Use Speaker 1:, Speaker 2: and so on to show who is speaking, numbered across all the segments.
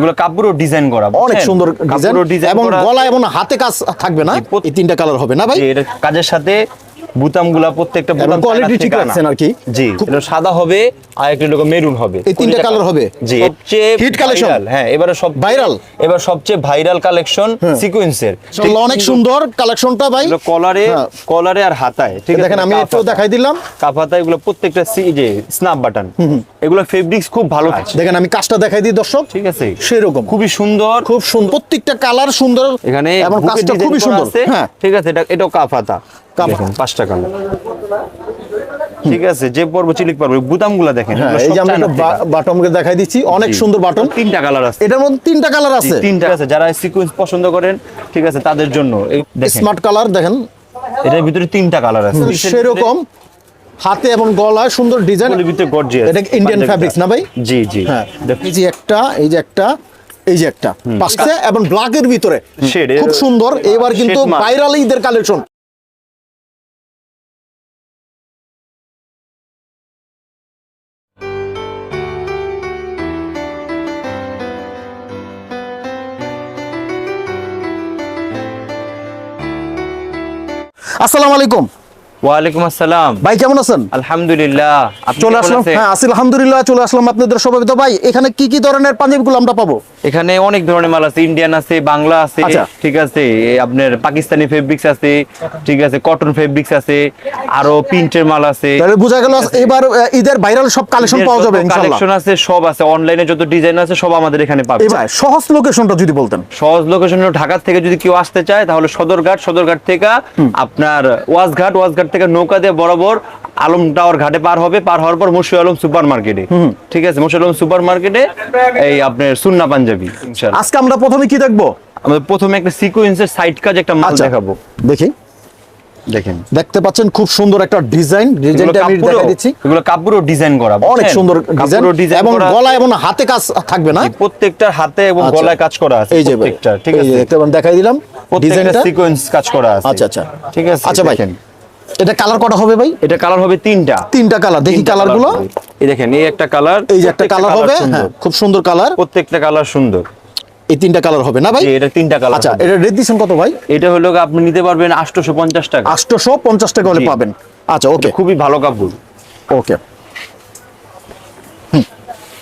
Speaker 1: এগুলো কাপড়ও ডিজাইন করা
Speaker 2: অনেক সুন্দর ডিজাইন এবং গলা এবং হাতে কাজ থাকবে না? এই তিনটা কালার হবে না ভাই?
Speaker 1: এটা কাজের সাথে বুতামগুলা প্রত্যেকটা বুতাম চায়না
Speaker 2: ঠিক
Speaker 1: থেকে আনা।
Speaker 2: রাখছেন আর কি।
Speaker 1: জি এটা সাদা হবে আর একটা লোক মেরুন হবে।
Speaker 2: এই তিনটা colour হবে?
Speaker 1: জি সবচেয়ে
Speaker 2: collection?
Speaker 1: viral, হ্যাঁ এবারে সব
Speaker 2: Viral?
Speaker 1: এবার সবচেয়ে ভাইরাল কালেকশন সিকোয়েন্সের
Speaker 2: অনেক সুন্দর কালেকশনটা ভাই।
Speaker 1: কলারে
Speaker 2: হ্যাঁ।
Speaker 1: কলারে আর হাতায় ঠিক আছে?
Speaker 2: দেখেন আমি একটু দেখাই দিলাম।
Speaker 1: কাপ হাতা এগুলো প্রত্যেকটা সি যে স্ন্যাপ বাটন এগুলো ফেব্রিক্স খুব ভালো আছে।
Speaker 2: দেখেন আমি কাজটা দেখাই দিই দর্শক।
Speaker 1: ঠিক আছে?
Speaker 2: সেরকম।
Speaker 1: খুবই সুন্দর।
Speaker 2: খুব সুন্দর। প্রত্যেকটা কালার সুন্দর
Speaker 1: এখানে
Speaker 2: এবং কাজটা খুবই সুন্দর।
Speaker 1: আছে।
Speaker 2: হ্যাঁ।
Speaker 1: ঠিক আছে এটা এটাও হাতা।
Speaker 2: কাপ
Speaker 1: দেখেন পাঁচটা কালার ঠিক আছে যে পর্ব চিলিক পর্ব বুতাম দেখেন
Speaker 2: হ্যাঁ এই যে আমরা
Speaker 1: চায়না
Speaker 2: একটা
Speaker 1: থেকে।
Speaker 2: বাটমকে দেখাই দিচ্ছি অনেক সুন্দর বাটম
Speaker 1: তিনটা কালার আছে।
Speaker 2: এটার মধ্যে তিনটা কালার আছে।
Speaker 1: তিনটা আছে যারা সিকোয়েন্স পছন্দ করেন ঠিক আছে তাদের জন্য।
Speaker 2: স্মার্ট কালার দেখেন।
Speaker 1: এটার ভিতরে তিনটা কালার আছে।
Speaker 2: সেরকম। হাতে এবং গলায় সুন্দর ডিজাইন
Speaker 1: এগুলোর গর্জিয়াস
Speaker 2: এটা ইন্ডিয়ান ফ্যাব্রিক্স না ভাই?
Speaker 1: জি জি।
Speaker 2: হ্যাঁ
Speaker 1: দেখুন।
Speaker 2: এই যে একটা এই যে একটা এই যে একটা। পাঁচটা এবং ব্ল্যাকের ভিতরে। খুব সুন্দর। এবার কিন্তু ভাইরাল ঈদের কালেকশন আসসালামু আলাইকুম।
Speaker 1: ওয়ালাইকুম আসসালাম।
Speaker 2: ভাই কেমন আছেন?
Speaker 1: আলহামদুলিল্লাহ।
Speaker 2: চলে আসলাম? হ্যাঁ আসিল আলহামদুলিল্লাহ চলে আসলাম আপনাদের সবাই তো ভাই এখানে কি কি ধরনের পাঞ্জাবিগুলো আমরা পাবো?
Speaker 1: এখানে অনেক ধরনের মাল আছে ইন্ডিয়ান আছে বাংলা আছে
Speaker 2: আচ্ছা।
Speaker 1: ঠিক আছে আপনার পাকিস্তানি ফেব্রিক্স আছে ঠিক আছে কটন ফেব্রিক্স আছে আরও প্রিন্টের মাল আছে।
Speaker 2: তাহলে বোঝা গেল এবার ঈদের ভাইরাল সব কালেকশন পাওয়া যাবে ইনশাআল্লাহ।
Speaker 1: কালেকশন আছে সব আছে অনলাইনে যত ডিজাইন আছে সব আমাদের এখানে পাবে।
Speaker 2: এবার সহজ লোকেশনটা যদি বলতেন।
Speaker 1: সহজ লোকেশন ঢাকা থেকে যদি কেউ আসতে চায় তাহলে সদরঘাট সদরঘাট থেকে আপনার ওয়াজঘাট ওয়াজঘাট থেকে নৌকা দিয়ে বরাবর আলম টাওয়ার ঘাটে পার হবে পার হওয়ার পর মুর্শি আলম সুপার মার্কেটে ঠিক আছে মুর্শি আলম সুপার মার্কেটে এই আপনার সুন্না পাঞ্জাবি
Speaker 2: আজকে আমরা প্রথমে কি দেখব?
Speaker 1: আমরা প্রথমে একটা সিকোয়েন্সের সাইড কাজ একটা মাল
Speaker 2: আচ্ছা
Speaker 1: দেখাবো।
Speaker 2: দেখি।
Speaker 1: দেখেন।
Speaker 2: দেখতে পাচ্ছেন খুব সুন্দর একটা ডিজাইন ডিজাইনটা আমি দিচ্ছি।
Speaker 1: এগুলো কাপড়ও ডিজাইন করা
Speaker 2: অনেক সুন্দর ডিজাইন এবং গলা এবং হাতে কাজ থাকবে না?
Speaker 1: প্রত্যেকটার হাতে এবং
Speaker 2: আচ্ছা।
Speaker 1: গলায় কাজ করা আছে
Speaker 2: এই যে
Speaker 1: প্রত্যেকটা ঠিক আছে?
Speaker 2: দেখতে দেখাই দিলাম ডিজাইনটা
Speaker 1: সিকোয়েন্স কাজ করা আছে।
Speaker 2: আচ্ছা, আচ্ছা।
Speaker 1: ঠিক আছে
Speaker 2: আচ্ছা ভাই। এটা কালার কটা হবে ভাই?
Speaker 1: এটা কালার হবে তিনটা।
Speaker 2: তিনটা কালার দেখি
Speaker 1: তিনটা কালারগুলো। এই দেখেন এই একটা কালার
Speaker 2: এই যে একটা কালার হবে হ্যাঁ খুব সুন্দর কালার
Speaker 1: প্রত্যেকটা কালার সুন্দর।
Speaker 2: এই তিনটা কালার হবে না ভাই?
Speaker 1: এটা তিনটা কালার
Speaker 2: আচ্ছা এটা রেট দিচ্ছেন কত ভাই?
Speaker 1: এটা হলো আপনি নিতে পারবেন আটশোশো পঞ্চাশ টাকা।
Speaker 2: আটশোশো পঞ্চাশ টাকা হলে পাবেন। আচ্ছা ওকে
Speaker 1: খুবই ভালো কাপড়।
Speaker 2: ওকে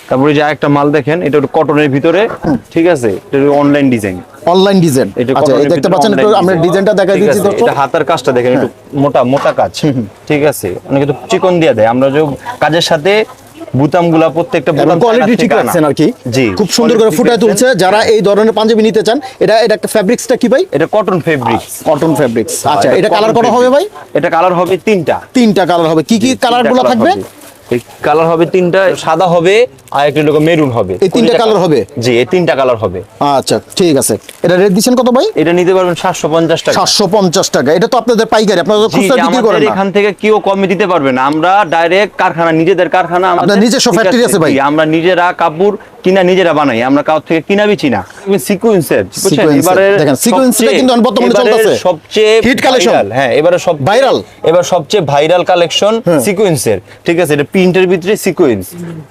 Speaker 1: তারপরে যে একটা মাল দেখেন এটা কটনের ভিতরে ঠিক আছে? এটা অনলাইন ডিজাইন
Speaker 2: অনলাইন ডিজাইন
Speaker 1: এটা
Speaker 2: দেখতে পাচ্ছেন একটু আমরা ডিজাইনটা দেখাই দিচ্ছি দর্শক।
Speaker 1: এটা হাতার কাজটা দেখেন একটু মোটা মোটা কাজ ঠিক আছে? অনেকে তো চিকন দিয়ে দেয়। আমরা যে কাজের সাথে প্রত্যেকটা বুতাম
Speaker 2: কোয়ালিটি ঠিক
Speaker 1: থেকে
Speaker 2: রাখছেন আর কি।
Speaker 1: জি
Speaker 2: খুব সুন্দর করে ফুটায় তুলছে। যারা এই ধরনের পাঞ্জাবি নিতে চান এটা এটা ফ্যাব্রিক্সটা কি ভাই?
Speaker 1: এটা কটন
Speaker 2: কটন ফ্যাব্রিক্স আচ্ছা এটা কালার করা হবে ভাই?
Speaker 1: এটা কালার হবে তিনটা।
Speaker 2: তিনটা কালার হবে। কি কি কালারগুলো থাকবে?
Speaker 1: এই কালার হবে তিনটা সাদা হবে আর একটা লোক মেরুন হবে।
Speaker 2: এই তিনটা কালার হবে?
Speaker 1: জি এই তিনটা কালার হবে।
Speaker 2: আচ্ছা ঠিক আছে। এটা রেট দিচ্ছেন কত ভাই?
Speaker 1: এটা নিতে পারবেন সাতশো পঞ্চাশ টাকা।
Speaker 2: সাতশো পঞ্চাশ টাকা। এটা তো আপনাদের পাইকারি আপনারা তো খুচরা বিক্রি করেন না।
Speaker 1: এখান থেকে কেউ কমে দিতে পারবে না। আমরা ডাইরেক্ট কারখানা নিজেদের কারখানা আমাদের,
Speaker 2: নিজস্ব ফ্যাক্টরি আছে। ভাই?
Speaker 1: আমরা নিজেরা কাপড় কিনা নিজেরা বানাই আমরা কাউ থেকে কিনা বিচি না সিকুয়েন্সের
Speaker 2: Sequence দেখেন, sequence কিন্তু বর্তমানে চলতেছে।
Speaker 1: সবচেয়ে
Speaker 2: Hit collection।
Speaker 1: হ্যাঁ এবারে সব
Speaker 2: Viral?
Speaker 1: এবার সবচেয়ে ভাইরাল কালেকশন
Speaker 2: হ্যাঁ।
Speaker 1: ঠিক আছে এটা প্রিন্টের ভিতরে সিকুয়েন্স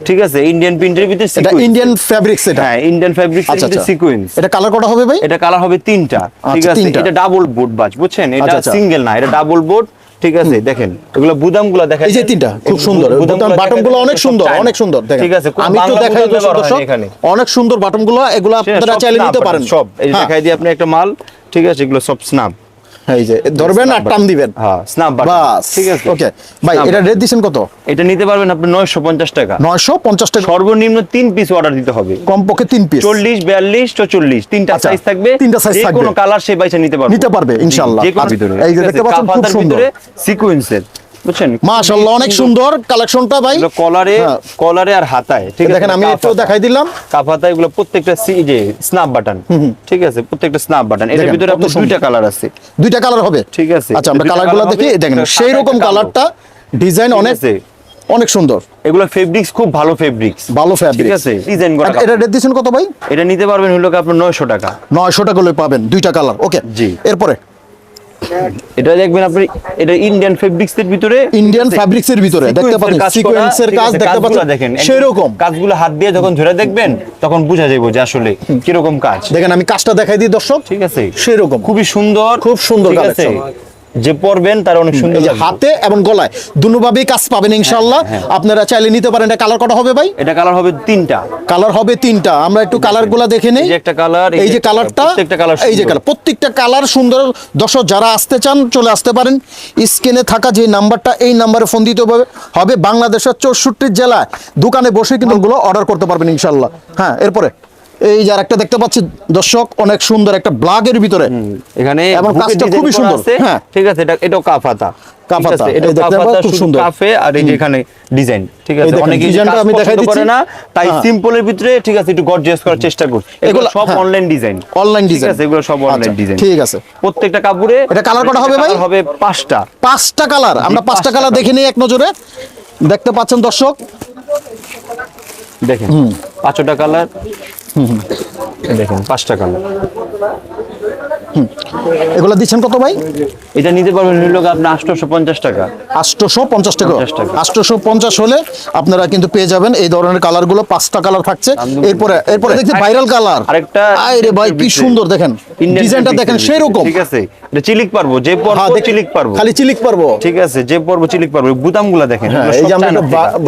Speaker 1: ঠিক আছে ইন্ডিয়ান প্রিন্টের ভিতরে
Speaker 2: এটা ইন্ডিয়ান ফ্যাব্রিক্স এটা
Speaker 1: হ্যাঁ ইন্ডিয়ান ফেব্রিক্স
Speaker 2: আচ্ছা আচ্ছা এটা কালার কটা হবে ভাই
Speaker 1: এটা কালার হবে তিনটা ঠিক
Speaker 2: আচ্ছা,
Speaker 1: আছে। এটা ডাবল বোর্ড বাজ বুঝছেন এটা। সিঙ্গেল না এটা ডাবল বোর্ড ঠিক আছে দেখেন এগুলো বুদামগুলো দেখেন
Speaker 2: এই যে তিনটা খুব সুন্দর। বুদাম বাটমগুলো অনেক সুন্দর অনেক সুন্দর দেখেন।
Speaker 1: ঠিক আছে
Speaker 2: আমি তো দেখাই দর্শক অনেক সুন্দর বাটমগুলো এগুলো আপনারা চাইলে নিতে পারেন।
Speaker 1: সব এই
Speaker 2: হ্যাঁ,
Speaker 1: দেখাই দিই আপনি একটা মাল ঠিক আছে এগুলো সব স্ন্যাপ
Speaker 2: এই যে ধরবেন আর টান দিবেন।
Speaker 1: হ্যাঁ স্ন্যাপ
Speaker 2: বাস।
Speaker 1: ঠিক আছে।
Speaker 2: ওকে ভাই এটা রেট দিচ্ছেন কত?
Speaker 1: এটা নিতে পারবেন আপনি নয়শো পঞ্চাশ টাকা। সর্বনিম্ন তিন পিস অর্ডার দিতে হবে।
Speaker 2: কমপক্ষে তিন পিস
Speaker 1: চল্লিশ বিয়াল্লিশ চল্লিশ। তিনটা
Speaker 2: আচ্ছা,
Speaker 1: সাইজ থাকবে।
Speaker 2: তিনটা
Speaker 1: যে
Speaker 2: থাকবে।
Speaker 1: কোনো কালার সে নিতে পারবে।
Speaker 2: নিতে পারবে, ইনশাআল্লাহ। আচ্ছা, এই যে দেখতে পাচ্ছেন, খুব সুন্দর।
Speaker 1: সিকোয়েন্সের বুঝছেন?
Speaker 2: মাশাআল্লাহ অনেক সুন্দর কালেকশনটা ভাই।
Speaker 1: কলারে
Speaker 2: হ্যাঁ।
Speaker 1: কলারে আর হাতায় ঠিক আছে?
Speaker 2: দেখেন আমি একটু দেখাই দিলাম।
Speaker 1: কাপ হাতায় এগুলো প্রত্যেকটা সি যে স্ন্যাপ বাটন ঠিক আছে? প্রত্যেকটা স্ন্যাপ বাটন এটার ভিতরে আপনার দুইটা কালার আছে।
Speaker 2: দুইটা কালার হবে।
Speaker 1: ঠিক আছে।
Speaker 2: আচ্ছা আমরা কালারগুলো দেখি। দেখেন সেই রকম কালারটা ডিজাইন অনেক অনেক সুন্দর।
Speaker 1: এগুলো ফেব্রিক্স খুব ভালো ফেব্রিক্স
Speaker 2: ভালো
Speaker 1: ঠিক আছে? ডিজাইন করা
Speaker 2: এটা রেট দিচ্ছেন কত ভাই?
Speaker 1: এটা নিতে পারবেন হলো কি আপনার নয়শো টাকা।
Speaker 2: নয়শো টাকা হলে পাবেন দুইটা কালার ওকে
Speaker 1: জি।
Speaker 2: এরপরে
Speaker 1: এটা দেখবেন আপনি এটা ইন্ডিয়ান ফেব্রিক্স এর ভিতরে
Speaker 2: ইন্ডিয়ান ফেব্রিক্স এর ভিতরে দেখতে পাচ্ছেন সিকোয়েন্সের কাজ দেখতে পাচ্ছেন
Speaker 1: দেখেন
Speaker 2: সেরকম
Speaker 1: কাজগুলো হাত দিয়ে যখন ধরে দেখবেন তখন বোঝা যাবে যে আসলে কীরকম কাজ।
Speaker 2: দেখেন আমি কাজটা দেখাই দিই দর্শক
Speaker 1: ঠিক আছে।
Speaker 2: সেরকম
Speaker 1: খুবই সুন্দর
Speaker 2: খুব সুন্দর collection।
Speaker 1: যে পরবেন তার অনেক সুন্দর
Speaker 2: যে হাতে এবং গলায় দুভাবেই কাজ পাবেন ইনশাআল্লাহ।
Speaker 1: হ্যাঁ,
Speaker 2: আপনারা চাইলে নিতে পারেন এটা কালার কটা হবে ভাই?
Speaker 1: এটা কালার হবে তিনটা।
Speaker 2: কালার হবে তিনটা। আমরা একটু কালারগুলা দেখে নেই।
Speaker 1: একটা কালার
Speaker 2: এই যে কালারটা
Speaker 1: প্রত্যেকটা কালার
Speaker 2: এই যে কালার প্রত্যেকটা কালার সুন্দর। দর্শক যারা আসতে চান চলে আসতে পারেন। স্ক্রিনে থাকা যে নাম্বারটা এই নাম্বারে ফোন দিতে হবে। হবে বাংলাদেশের চৌষট্টি জেলায়। দোকানে বসে কিন্তু ওগুলো অর্ডার করতে পারবেন ইনশাল্লাহ হ্যাঁ এরপরে। এই যে একটা দেখতে পাচ্ছি দর্শক অনেক সুন্দর একটা ব্লাগের ভিতরে।
Speaker 1: এখানে
Speaker 2: এবং কাজটা খুবই সুন্দর। হ্যাঁ।
Speaker 1: ঠিক আছে এটা এটাও কাফাতা
Speaker 2: কাফাতা,
Speaker 1: এটা কাফাতা
Speaker 2: খুব সুন্দর।
Speaker 1: কাফে আর এই যে এখানে ডিজাইন। ঠিক আছে
Speaker 2: দেখেন, ডিজাইনটা আমি দেখাই দিচ্ছি।
Speaker 1: না তাই
Speaker 2: হ্যাঁ।
Speaker 1: সিম্পলের ভিতরে ঠিক আছে একটু গর্জিয়াস করার চেষ্টা এগুলো সব। অনলাইন ডিজাইন
Speaker 2: অনলাইন ডিজাইন
Speaker 1: আছে এগুলো সব অনলাইন ডিজাইন
Speaker 2: ঠিক আছে।
Speaker 1: প্রত্যেকটা কাপড়ে
Speaker 2: এটা কটা হবে ভাই?
Speaker 1: হবে পাঁচটা।
Speaker 2: পাঁচটা কালার। আমরা পাঁচটা কালার। দেখে নিই এক নজরে। দেখতে পাচ্ছেন দর্শক?
Speaker 1: দেখেন পাঁচটা কালার। দেখেন পাঁচটা কালার
Speaker 2: এগুলো দিচ্ছেন কত ভাই?
Speaker 1: এটা নিতে পারবেন আপনার আটশোশো পঞ্চাশ টাকা।
Speaker 2: আটশোশো পঞ্চাশ টাকা।
Speaker 1: 50
Speaker 2: আটশোশো পঞ্চাশ হলে আপনারা কিন্তু পেয়ে যাবেন এই ধরনের কালারগুলো। পাঁচটা কালার থাকছে। এরপরে এরপরে দেখছি ভাইরাল কালার
Speaker 1: আরেকটা
Speaker 2: আরে ভাই কি সুন্দর দেখেন। ডিজাইনটা দেখেন
Speaker 1: এর
Speaker 2: সেরকম।
Speaker 1: ঠিক আছে। এটা চিলিক পারব যে
Speaker 2: হ্যাঁ,
Speaker 1: পরবো চিলিক পারব।
Speaker 2: খালি চিলিক পারব।
Speaker 1: ঠিক আছে যে পরবো চিলিক পারব। বুতামগুলা দেখেন
Speaker 2: হ্যাঁ এই যে আমরা।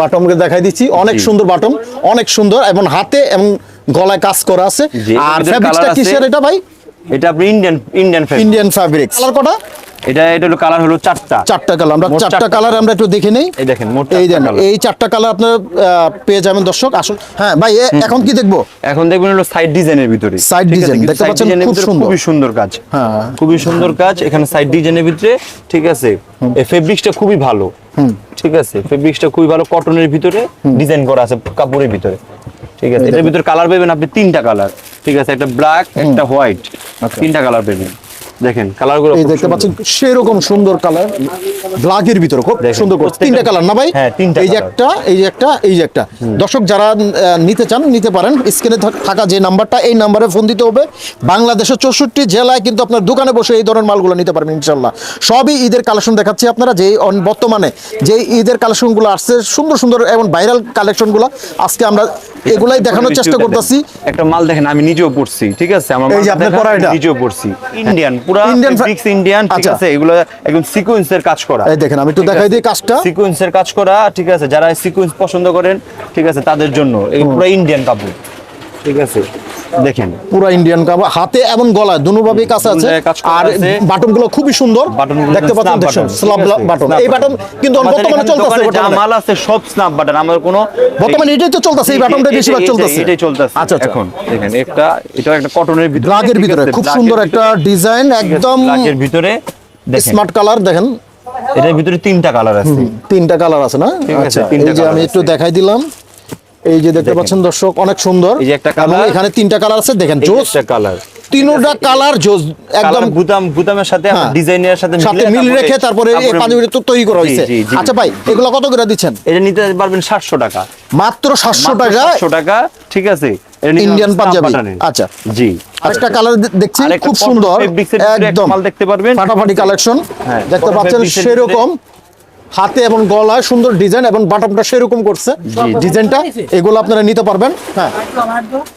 Speaker 2: বাটমকে দেখাই দিচ্ছি। অনেক সুন্দর বাটম অনেক সুন্দর এবং হাতে এবং গলায় কাজ করা আছে। আর
Speaker 1: আছে।
Speaker 2: কিসের এটা ভাই?
Speaker 1: এটা আপনি Indian Indian fabric
Speaker 2: Indian fabrics colour কটা?
Speaker 1: এটা এটা হলো কালার হলো চারটা।
Speaker 2: চারটা কালার আমরা চারটা কালার আমরা একটু দেখে নেই।
Speaker 1: এই দেখেন মোট
Speaker 2: এই
Speaker 1: চারটা
Speaker 2: এই চারটা কালার আপনারা পেয়ে যাবেন দর্শক। আসুন। হ্যাঁ ভাই এখন কি দেখব?
Speaker 1: এখন দেখবেন হলো সাইড ডিজাইনের ভিতরে।
Speaker 2: Design,
Speaker 1: কিন্তু
Speaker 2: দেখতে পাচ্ছেন খুব সুন্দর।
Speaker 1: খুবই সুন্দর কাজ।
Speaker 2: হ্যাঁ।
Speaker 1: খুবই সুন্দর কাজ। এখানে সাইড ডিজাইনের ভিতরে ঠিক আছে। এই ফেব্রিক্সটা খুবই ভালো। ঠিক আছে ফেব্রিক্সটা খুবই ভালো। কটনের ভিতরে ডিজাইন করা আছে কাপড়ের ভিতরে। ঠিক আছে। এটার ভিতর কালার পাবেন আপনি তিনটা কালার ঠিক আছে একটা ব্ল্যাক একটা হোয়াইট তিনটা কালার পাবেন। দেখেন কালারগুলো
Speaker 2: এই দেখতে পাচ্ছেন সেরকম সুন্দর কালার ব্ল্যাকের ভিতরে খুব সুন্দর তিনটা কালার না ভাই?
Speaker 1: হ্যাঁ,
Speaker 2: এই যে একটা এই যে একটা এই যে একটা। দর্শক যারা নিতে চান নিতে পারেন। স্ক্রিনে থাকা যে নাম্বারটা এই নাম্বারে ফোন দিতে হবে। বাংলাদেশের চৌষট্টি জেলায় কিন্তু আপনার দোকানে বসে এই ধরনের মালগুলো নিতে পারবেন ইনশাল্লাহ সবই ঈদের কালেকশন দেখাচ্ছি আপনারা যে বর্তমানে যে ঈদের কালেকশনগুলো আসছে সুন্দর সুন্দর এবং ভাইরাল কালেকশনগুলো আজকে আমরা এগুলাই দেখানোর চেষ্টা। করতেছি।
Speaker 1: একটা মাল দেখেন আমি নিজেও পড়ছি ঠিক আছে? আমার? নিজেও পড়ছি ইন্ডিয়ান পুরা ফিক্স ইন্ডিয়ান ঠিক
Speaker 2: আচ্ছা।
Speaker 1: আছে? এগুলো একদম সিকোয়েন্সের কাজ করা।
Speaker 2: এই দেখেন, আমি একটু দেখাই দিই কাজটা।
Speaker 1: সিকোয়েন্সের কাজ করা ঠিক আছে? যারা সিকোয়েন্স পছন্দ করেন ঠিক আছে? তাদের জন্য। এই পুরো ইন্ডিয়ান কাপড়। ঠিক আছে। দেখেন
Speaker 2: পুরো ইন্ডিয়ান কাবা হাতে এবং গলায় কাছে আছে। আর বাটনগুলো খুবই সুন্দর। দেখতে পাচ্ছেন
Speaker 1: button,
Speaker 2: স্ল্যাব বাটন এই বাটন কিন্তু বর্তমানে চলতেছে
Speaker 1: দোকানে যা
Speaker 2: বর্তমানে
Speaker 1: মাল আছে সব স্ন্যাপ বাটন আমার কোনো
Speaker 2: বর্তমানে এটাই তো চলতেছে এই বাটনটা বেশিরভাগ চলতেছে।
Speaker 1: এটাই চলতেছে।
Speaker 2: আচ্ছা আচ্ছা।
Speaker 1: এখন দেখেন একটা এটা একটা কটনের ভিতরে
Speaker 2: ব্ল্যাকের ভিতরে খুব সুন্দর একটা ডিজাইন একদম
Speaker 1: ভিতরে
Speaker 2: স্মার্ট কালার দেখেন।
Speaker 1: এটার ভিতরে তিনটা কালার আছে।
Speaker 2: তিনটা কালার আছে না?
Speaker 1: ঠিক আছে,
Speaker 2: আচ্ছা এই যে আমি একটু দেখাই দিলাম। এই যে দেখতে পাচ্ছেন দর্শক অনেক সুন্দর।
Speaker 1: এই যে একটা colour।
Speaker 2: এখানে তিনটা কালার আছে দেখেন জোস।
Speaker 1: একটা কালার।
Speaker 2: তিনোটা কালার জোস একদম
Speaker 1: বুতাম বুতামের সাথে
Speaker 2: হ্যাঁ।
Speaker 1: ডিজাইনের সাথে
Speaker 2: সাথে মিল রেখে তারপরে এই তো তৈরি করা হয়েছে। আচ্ছা ভাই এগুলো কত করে দিচ্ছেন?
Speaker 1: এটা নিতে পারবেন সাতশো টাকা।
Speaker 2: মাত্র সাতশো টাকা?
Speaker 1: সাতশো টাকা ঠিক আছে?
Speaker 2: ইন্ডিয়ান পাঞ্জাবি আচ্ছা।
Speaker 1: জি।
Speaker 2: আরেকটা কালার দেখছি খুব সুন্দর। একদম।
Speaker 1: মাল দেখতে পারবেন।
Speaker 2: ফাটাফাটি কালেকশন
Speaker 1: হ্যাঁ,
Speaker 2: দেখতে পাচ্ছেন সেরকম হাতে এবং গলায় সুন্দর ডিজাইন এবং বাটনটা সেরকম করছে। ডিজাইনটা এগুলো আপনারা নিতে পারবেন। হ্যাঁ।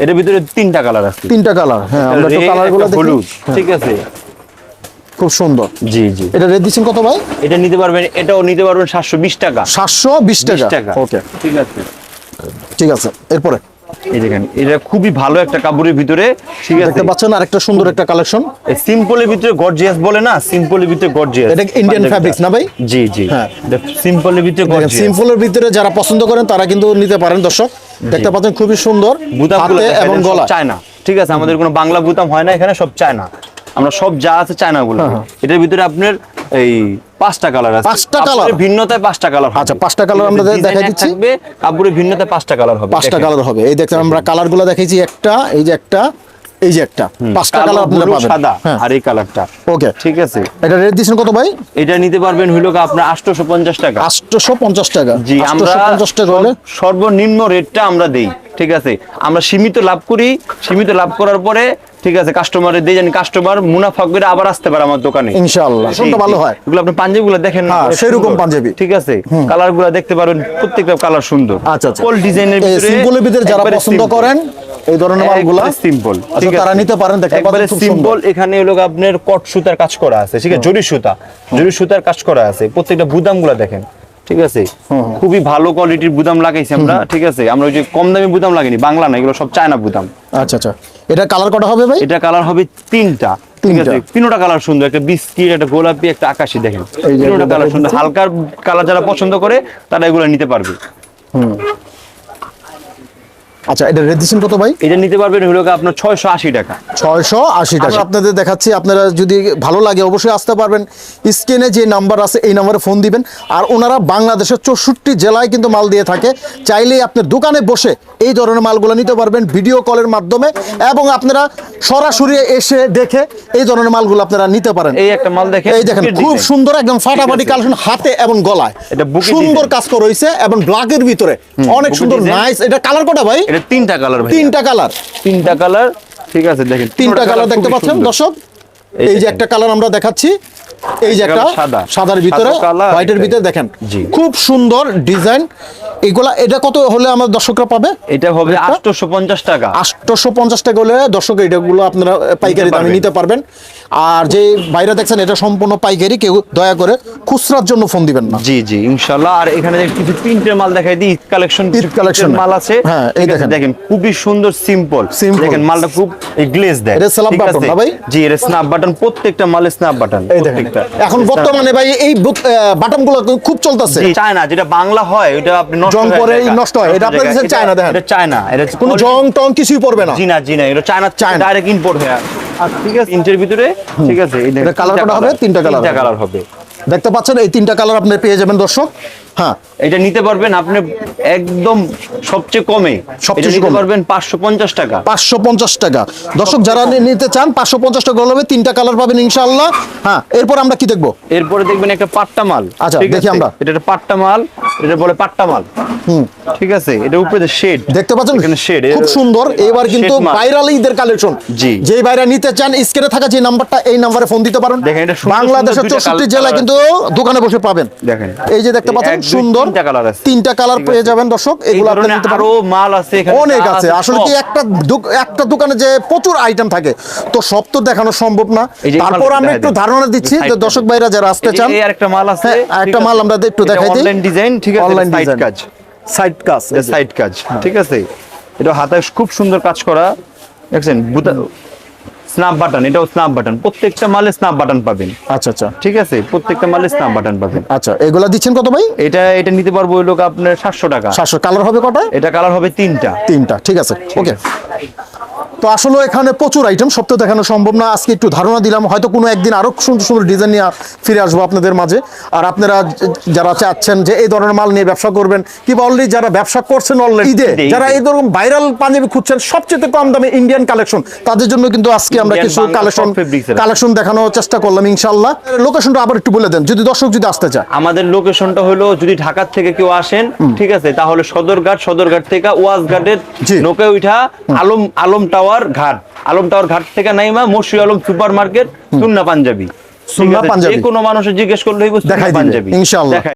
Speaker 1: এটার ভিতরে তিনটা কালার আছে।
Speaker 2: তিনটা কালার হ্যাঁ আমরা একটু
Speaker 1: red, কালারগুলো
Speaker 2: দেখি।
Speaker 1: হলুদ ঠিক আছে।
Speaker 2: খুব সুন্দর।
Speaker 1: জি জি।
Speaker 2: এটা রেট দিচ্ছেন কত ভাই?
Speaker 1: এটা নিতে পারবেন এটাও নিতে পারবেন সাতশো বিশ টাকা।
Speaker 2: সাতশো বিশ
Speaker 1: বিশ
Speaker 2: টাকা।
Speaker 1: টাকা
Speaker 2: ওকে
Speaker 1: ঠিক আছে।
Speaker 2: ঠিক আছে এরপরে?
Speaker 1: এই দেখেন এটা খুবই ভালো একটা কাপড়ের ভিতরে ঠিক আছে?
Speaker 2: দেখতে পাচ্ছেন আরেকটা সুন্দর একটা কালেকশন
Speaker 1: সিম্পলের ভিতরে গর্জিয়াস বলে না সিম্পলের ভিতরে গর্জিয়াস
Speaker 2: এটা Indian fabrics না ভাই?
Speaker 1: জি জি।
Speaker 2: হ্যাঁ।
Speaker 1: সিম্পলের ভিতরে গর্জিয়াস
Speaker 2: সিম্পলের ভিতরে যারা পছন্দ করেন তারা কিন্তু নিতে পারেন দর্শক। দেখতে পাচ্ছেন খুবই সুন্দর হাতে এবং গলা
Speaker 1: চায়না ঠিক আছে? আমাদের কোনো বাংলা বুতাম হয় না এখানে সব চায়না। আমরা সব যা আছে চায়না গুলো এটার ভিতরে আপনার এই পাঁচটা কালার আছে।
Speaker 2: পাঁচটা?
Speaker 1: কাপড়ের ভিন্নতায় পাঁচটা কালার
Speaker 2: আচ্ছা, পাঁচটা colour আমরা দেখাই দিচ্ছি।
Speaker 1: কাপড়ের ভিন্নতায় পাঁচটা কালার হবে
Speaker 2: পাঁচটা কালার হবে। এই দেখতে আমরা কালার একটা এই যে একটা এই যে একটা। পাঁচটা কালার আপনারা পাবেন।
Speaker 1: সাদা
Speaker 2: হ্যাঁ।
Speaker 1: আর এই কালারটা।
Speaker 2: ওকে।
Speaker 1: ঠিক আছে।
Speaker 2: এটা রেট দিচ্ছেন কত ভাই?
Speaker 1: এটা নিতে পারবেন হইল আপনার আটশোশো পঞ্চাশ টাকা।
Speaker 2: আটশোশো পঞ্চাশ টাকা।
Speaker 1: জি আমরা
Speaker 2: 850 টাকা হলে
Speaker 1: সর্বনিম্ন রেটটা আমরা দেই। ঠিক আছে? আমরা সীমিত লাভ করি সীমিত লাভ করার পরে ঠিক আছে কাস্টমারের দিয়ে জানি কাস্টমার মুনাফা করে আবার আসতে পারে আমার দোকানে।
Speaker 2: ইনশাআল্লাহ শুনতে ভালো হয়।
Speaker 1: এগুলো আপনি পাঞ্জাবি গুলো দেখেন না,
Speaker 2: হ্যাঁ, সেরকম পাঞ্জাবি।
Speaker 1: ঠিক আছে? কালারগুলো দেখতে পারেন প্রত্যেকটা কালার সুন্দর।
Speaker 2: আচ্ছা আচ্ছা।
Speaker 1: ফুল ডিজাইনের ভিতরে
Speaker 2: সিম্পলের ভিতরে যারা পছন্দ করেন এই ধরনের মালগুলা
Speaker 1: সিম্পল
Speaker 2: আচ্ছা তারা নিতে পারেন দেখতে
Speaker 1: একবারে সিম্পল এখানে হলো আপনার কট সুতার কাজ করা আছে ঠিক আছে? জরি সুতা। জরি সুতার কাজ করা আছে প্রত্যেকটা বুদামগুলা দেখেন। ঠিক আছে? খুবই ভালো কোয়ালিটির বুদাম লাগাইছি আমরা ঠিক আছে? আমরা ওই যে কম দামি বুদাম লাগাইনি বাংলা না এগুলো সব চায়না বুদাম।
Speaker 2: আচ্ছা আচ্ছা। এটা কালার কটা হবে ভাই?
Speaker 1: এটা কালার হবে তিনটা ঠিক আছে? তিনটা কালার সুন্দর একটা বিস্কিট একটা গোলাপি একটা আকাশি দেখেন। তিনটা কালার সুন্দর। হালকার কালার যারা পছন্দ করে তারা এগুলো নিতে পারবে।
Speaker 2: আচ্ছা এটা রেডিসিন কত ভাই?
Speaker 1: এটা নিতে পারবেন হলো আপনার ছয়শো আশি টাকা।
Speaker 2: ছয়শো আশি টাকা। আপনাদের দেখাচ্ছি আপনারা যদি ভালো লাগে অবশ্যই আসতে পারবেন। স্ক্রিনে যে নাম্বার আছে এই নাম্বারে ফোন দিবেন। আর ওনারা বাংলাদেশের চৌষট্টি জেলায় কিন্তু মাল দিয়ে থাকে। চাইলেই আপনার দোকানে বসে এই ধরনের মালগুলো নিতে পারবেন ভিডিও কলের মাধ্যমে। এবং আপনারা সরাসরি এসে দেখে এই ধরনের মালগুলো আপনারা নিতে পারেন।
Speaker 1: এই একটা মাল দেখেন
Speaker 2: এই দেখেন খুব সুন্দর একদম ফাটাফাটি। কালেকশন হাতে এবং গলায়।
Speaker 1: এটা
Speaker 2: সুন্দর। কাজ করা হয়েছে এবং ব্ল্যাকের ভিতরে। অনেক সুন্দর। নাইস এটা কালার কটা ভাই?
Speaker 1: এটা তিনটা কালার ভাই
Speaker 2: তিনটা কালার
Speaker 1: তিনটা কালার ঠিক আছে দেখেন।
Speaker 2: তিনটা কালার দেখতে পাচ্ছেন? দর্শক
Speaker 1: এই
Speaker 2: এই যে একটা কালার আমরা দেখাচ্ছি। এই যে
Speaker 1: একটা
Speaker 2: একটা
Speaker 1: সাদা।
Speaker 2: সাদার ভিতরে হোয়াইটের ভিতরে দেখেন খুব সুন্দর ডিজাইন। এগুলা এটা কত হলে আমার দর্শকরা পাবে?
Speaker 1: এটা হবে আটশোশো পঞ্চাশ টাকা।
Speaker 2: আটশোশো পঞ্চাশ টাকা হলে দর্শক এটাগুলো আপনারা পাইকারি দামে নিতে পারবেন। আর যে বাইরে দেখছেন এটা সম্পূর্ণ পাইকারি কেউ দয়া করে খুচরার জন্য ফোন দিবেন না।
Speaker 1: জি জি ইনশাল্লাহ আর এখানে যে কিছু প্রিন্টের মাল দেখাই দিই কালেকশন
Speaker 2: ঈদ collection
Speaker 1: মাল আছে।
Speaker 2: হ্যাঁ, এই দেখেন।
Speaker 1: দেখেন খুবই সুন্দর সিম্পল। দেখেন মালটা খুব গ্লেজ দেয়।
Speaker 2: এটা button
Speaker 1: আছে?
Speaker 2: না ভাই?
Speaker 1: জি এটা স্ন্যাপ বাটন প্রত্যেকটা মালে স্ন্যাপ বাটন
Speaker 2: এই দেখেন। এখন বর্তমানে ভাই এই বাটামগুলো খুব চলতেছে।
Speaker 1: চায়না যেটা বাংলা হয় ওটা আপনি
Speaker 2: জং পরে নষ্ট হয়। এটা আপনার
Speaker 1: জায়গা।
Speaker 2: কাছে চায়না দেখেন।
Speaker 1: এটা চায়না। এটা
Speaker 2: কোনো জং টং কিছুই পড়বে না।
Speaker 1: জি না জি না এটা চায়না ডাইরেক্ট ইম্পোর্ট হয়। আর ঠিক আছে। ইঞ্চের ভিতরে ঠিক আছে
Speaker 2: এটা
Speaker 1: কালার
Speaker 2: কটা হবে? তিনটা কালার
Speaker 1: তিনটা কালার হবে।
Speaker 2: দেখতে পাচ্ছেন এই তিনটা কালার আপনি পেয়ে যাবেন দর্শক। হ্যাঁ
Speaker 1: এটা নিতে পারবেন আপনি একদম সবচেয়ে কমে।
Speaker 2: সবচেয়ে
Speaker 1: নিতে পারবেন পাঁচশো পঞ্চাশ টাকা।
Speaker 2: পাঁচশো পঞ্চাশ টাকা। দর্শক যারা নিতে চান পাঁচশো পঞ্চাশ টাকা হলে তিনটা কালার পাবেন ইনশাল্লাহ হ্যাঁ এরপর আমরা কি দেখব?
Speaker 1: এরপরে দেখবেন একটা পাট্টা মাল।
Speaker 2: আচ্ছা, দেখি আমরা।
Speaker 1: এটা পাট্টা মাল এটা বলে পাট্টা মাল। ঠিক আছে? এটা উপরে শেড।
Speaker 2: দেখতে পাচ্ছেন?
Speaker 1: এখানে শেড
Speaker 2: খুব সুন্দর। এবার কিন্তু ভাইরাল ঈদের কালেকশন
Speaker 1: জি।
Speaker 2: যেই বাইরে নিতে চান স্ক্রিনে থাকা যে নাম্বারটা এই নাম্বারে ফোন দিতে পারেন।
Speaker 1: দেখেন, এটা
Speaker 2: বাংলাদেশের চৌষট্টি জেলায় কিন্তু দোকানে বসে পাবেন।
Speaker 1: দেখেন।
Speaker 2: এই যে দেখতে পাচ্ছেন সুন্দর
Speaker 1: তিনটা colour আছে।
Speaker 2: তিনটা কালার পেয়ে যাবেন দর্শক এগুলো আপনি নিতে আরও
Speaker 1: মাল আছে এখানে
Speaker 2: অনেক আছে। আসলে কি একটা একটা দোকানে যে প্রচুর আইটেম থাকে তো সব তো দেখানো সম্ভব না। তারপর আমরা একটু ধারণা দিচ্ছি যে দর্শক ভাইরা যারা আসতে চান
Speaker 1: এই আরেকটা মাল আছে
Speaker 2: হ্যাঁ, আরেকটা মাল আমরা একটু দেখাই দিই।
Speaker 1: অনলাইন ডিজাইন ঠিক আছে
Speaker 2: অনলাইন
Speaker 1: সাইড কাজ।
Speaker 2: সাইড কাজ।
Speaker 1: সাইড কাজ ঠিক আছে। এটা হাতে খুব সুন্দর কাজ করা দেখছেন? স্ন্যাপ বাটন এটাও স্ন্যাপ বাটন প্রত্যেকটা মালে স্ন্যাপ বাটন পাবেন।
Speaker 2: আচ্ছা আচ্ছা।
Speaker 1: ঠিক আছে? প্রত্যেকটা মালে স্ন্যাপ বাটন পাবেন।
Speaker 2: আচ্ছা এগুলা দিচ্ছেন কত ভাই?
Speaker 1: এটা এটা নিতে পারব ওই লোক আপনার সাতশো টাকা।
Speaker 2: সাতশো। কালার হবে কটা?
Speaker 1: এটা কালার হবে তিনটা।
Speaker 2: তিনটা ঠিক আছে। ওকে তো আসলে এখানে প্রচুর আইটেম সব তো দেখানো সম্ভব না। আজকে একটু ধারণা দিলাম হয়তো কোনো একদিন আরও সুন্দর সুন্দর ডিজাইন নিয়ে ফিরে আসব আপনাদের মাঝে। আর আপনারা যারা চাচ্ছেন যে এই ধরনের মাল নিয়ে ব্যবসা করবেন কিংবা অলরেডি যারা ব্যবসা করছেন অলরেডি ঈদে যারা এই ধরনের ভাইরাল পাঞ্জাবি খুঁজছেন সবচেয়ে কম দামে ইন্ডিয়ান কালেকশন তাদের জন্য কিন্তু আজকে আমরা কিছু কালেকশন। কালেকশন দেখানোর চেষ্টা করলাম ইনশাল্লাহ লোকেশনটা আবার একটু বলে দেন যদি দর্শক যদি আসতে চায়।
Speaker 1: আমাদের লোকেশনটা হলো যদি ঢাকার থেকে কেউ আসেন ঠিক আছে তাহলে সদরঘাট সদরঘাট থেকে ওয়াজঘাটের
Speaker 2: জি।
Speaker 1: নৌকে উঠা আলম আলম টাওয়ার ঘাট আলম টাওয়ার ঘাট থেকে নাইমা মশি আলম সুপার মার্কেট সুন্না পাঞ্জাবি
Speaker 2: সুন্না পাঞ্জাবি।
Speaker 1: যে কোনো মানুষ জিজ্ঞেস করলে
Speaker 2: দেখাই
Speaker 1: পাঞ্জাবি
Speaker 2: ইনশাআল্লাহ।